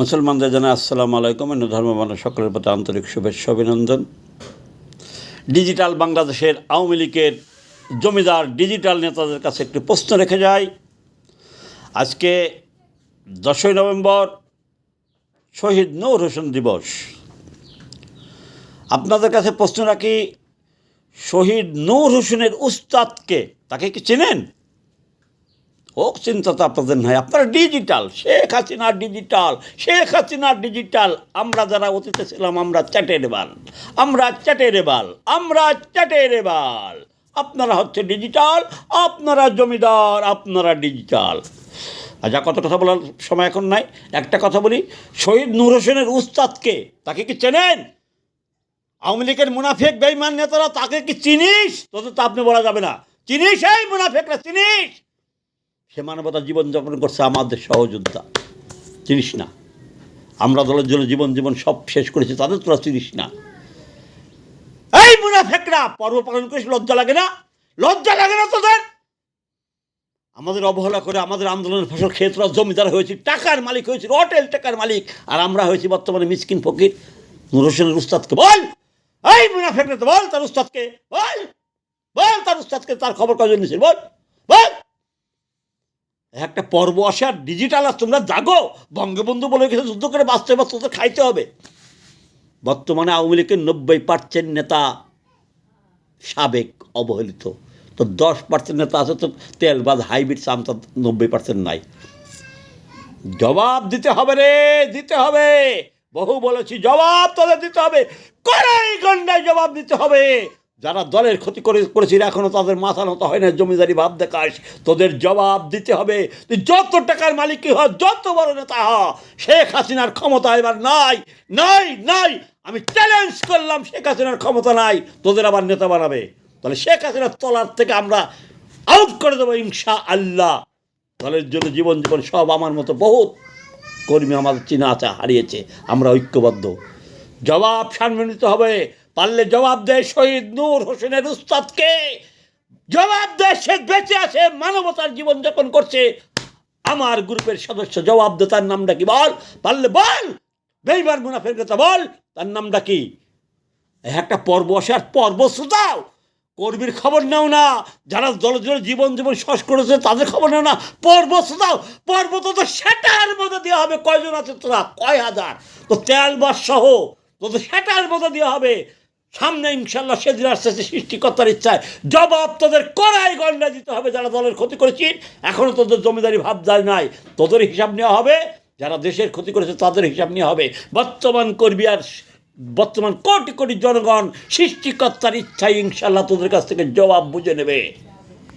মুসলমানদের জানা আসসালামু আলাইকুম। অন্য ধর্ম মানুষ সকলের প্রতি আন্তরিক শুভেচ্ছা, অভিনন্দন। ডিজিটাল বাংলাদেশের আওয়ামী লীগের জমিদার ডিজিটাল নেতাদের কাছে একটি প্রশ্ন রেখে যায় আজকে দশই নভেম্বর, শহীদ নূর হোসেন দিবস। আপনাদের কাছে প্রশ্ন রাখি, শহীদ নূর হোসেনের উস্তাদকে তাকে কি চেনেন? হোক চিন্তা তো আপনাদের নয় আপনারা digital Sheikh Hasina digital Sheikh Hasina digital আমরা যারা অতীতে ছিলাম, আমরা চ্যাটের বাল। আমরা চ্যাটের বাল। আমরা চ্যাটের বাল। আপনারা হচ্ছে ডিজিটাল আপনারা জমিদার, আপনারা ডিজিটাল আচ্ছা কত কথা বলার সময় এখন নাই, একটা কথা বলি, শহীদ নূর হোসেনের উস্তাদকে তাকে কি চেনেন? আওয়ামী লীগের মুনাফেক বেইমান নেতারা তাকে কি চিনিস? তত তো আপনি বলা যাবে না। চিনিস এই মুনাফেকরা, চিনিস? সে মানবতা জীবনযাপন করছে আমাদের সহযোদ্ধা চিনিস না। আমরা দলের জন্য জীবন জীবন সব শেষ করেছি, তাদের তোরা চিনিস না। এই মুনাফেকরা, পর্ব পালন করিস লজ্জা লাগে না? লজ্জা লাগে না তোদের? আমাদের অবহেলা করে আমাদের আন্দোলনের ফসল খেয়ে তোরা জমিদার হয়েছি, টাকার মালিক হয়েছি, হোটেল টাকার মালিক, আর আমরা হয়েছি বর্তমানে মিসকিন ফকির, নুর হোসেনের উস্তাদকে। বল! এই মুনাফেকরা তো বল তার উস্তাদকে, বল! বল তার উস্তাদকে, তার খবর কজন নিয়েছিল বল! বল! একটা পর্ব আসে আর ডিজিটাল আর তোমরা জাগো, বঙ্গবন্ধু বলে গেছে যুদ্ধ করে বাঁচতে বা তোদের খাইতে হবে। বর্তমানে আওয়ামী লীগের নব্বই পার্সেন্ট নেতা সাবেক অবহেলিত। তো দশ পার্সেন্ট নেতা আছে, তো তেল বাদ হাইব্রিড চাম তো নব্বই পার্সেন্ট নাই। জবাব দিতে হবে রে, দিতে হবে। বহু বলেছি, জবাব তোদের দিতে হবে। কড়াই গন্ডায় জবাব দিতে হবে। যারা দলের ক্ষতি করে করেছিল এখনও তাদের মাথা নত হয় না, জমিদারি ভাব দেখাস। তোদের জবাব দিতে হবে, তুই যত টাকার মালিকই হ, যত বড় নেতা হ, শেখ হাসিনার ক্ষমতা এবার নাই নাই নাই। আমি চ্যালেঞ্জ করলাম, শেখ হাসিনার ক্ষমতা নাই, তোদের আবার নেতা বানাবে। তাহলে শেখ হাসিনার তলার থেকে আমরা আউট করে দেবো ইনশা আল্লাহ দলের জন্য জীবন জীবন সব আমার মতো বহুত কর্মী আমাদের চিনা আছে হারিয়েছে, আমরা ঐক্যবদ্ধ। জবাব সামনে নিতে হবে পারলে জবাব দেয় শহীদ নূর হোসেনের উস্তাদকে। জবাব দেয় সে বেঁচে আছে, মানবতার জীবন যাপন করছে। আমার গ্রুপের সদস্য জবাব দে তার নামটা কি বল? পারলে বল। বেইবার মুনাফের কথা বল। তার নামটা কি? একটা পর্ব আসে আর পর্ব শুধাও কর্মীর খবর নাও না। যারা দলের জন্য জীবন জীবন শ্বাস করেছে, তাদের খবর নাও না। পর্ব শুধাও পর্ব তো তো সেটার মধ্যে দেওয়া হবে। কয়জন আছে তোরা? কয় হাজার? তো তেল বাস সহ তো সেটার মধ্যে দেওয়া হবে। সামনে ইনশাল্লাহ সেদিন আসতে আসতে সৃষ্টিকর্তার ইচ্ছায়। জবাব তোদের করাই গণ্ডা দিতে হবে যারা দলের ক্ষতি করেছিস এখনও তোদের জমিদারি ভাব ভাবদার নাই। তোদের হিসাব নেওয়া হবে। যারা দেশের ক্ষতি করেছে তাদের হিসাব নেওয়া হবে। বর্তমান করবি আর বর্তমান কোটি কোটি জনগণ সৃষ্টিকর্তার ইচ্ছায় ইনশাল্লাহ তোদের কাছ থেকে জবাব বুঝে নেবে।